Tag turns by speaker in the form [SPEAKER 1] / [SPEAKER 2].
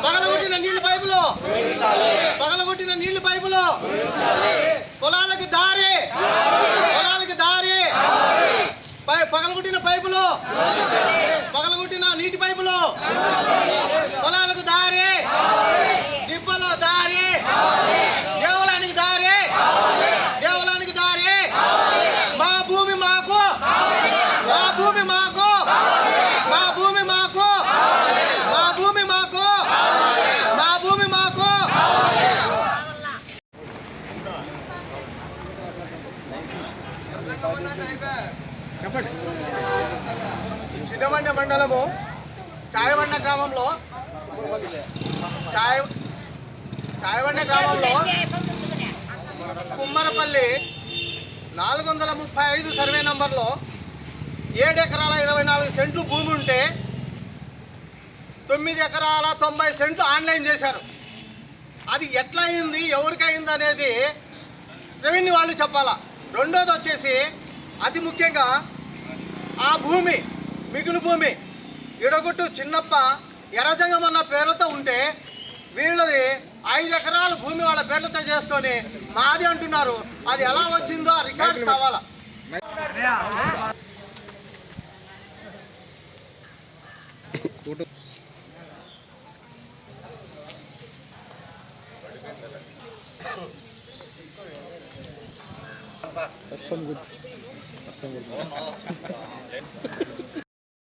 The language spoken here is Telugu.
[SPEAKER 1] పగలగొట్టిన నీళ్ళు పైపులో పగలగొట్టిన నీళ్ళు పైపులో పొలాలకు దారి పొలాలకు దారి పగలగొట్టిన పైపులో పగలగొట్టిన నీటి పైపులు పొలాలకు దారి దిబ్బలో దారి దేవాలయానికి దారి దేవాలయానికి దారి మా భూమి మాకు మా భూమి మాకు మా భూమి మాకు మా భూమి మాకు మా భూమి మాకు సిద్ధమండ మండలము చాయబండ గ్రామంలో చాయ చాయబండ గ్రామంలో కుమ్మరపల్లి నాలుగు వందల ముప్పై ఐదు సర్వే నంబర్లో ఏడు ఎకరాల ఇరవై నాలుగు సెంట్లు భూమి ఉంటే తొమ్మిది ఎకరాల తొంభై సెంట్లు ఆన్లైన్ చేశారు. అది ఎట్లా అయింది ఎవరికి అయింది అనేది రెవెన్యూ వాళ్ళు చెప్పాలా? రెండోది వచ్చేసి అతి ముఖ్యంగా ఆ భూమి మిగులు భూమి ఇడగొట్టు చిన్నప్ప ఎర్రజంగం అన్న పేర్లతో ఉంటే వీళ్ళది ఐదు ఎకరాల భూమి వాళ్ళ పేర్లతో చేసుకొని మాది అంటున్నారు. అది ఎలా వచ్చిందో రికార్డ్స్ కావాలా? Aston Wood. Aston Wood.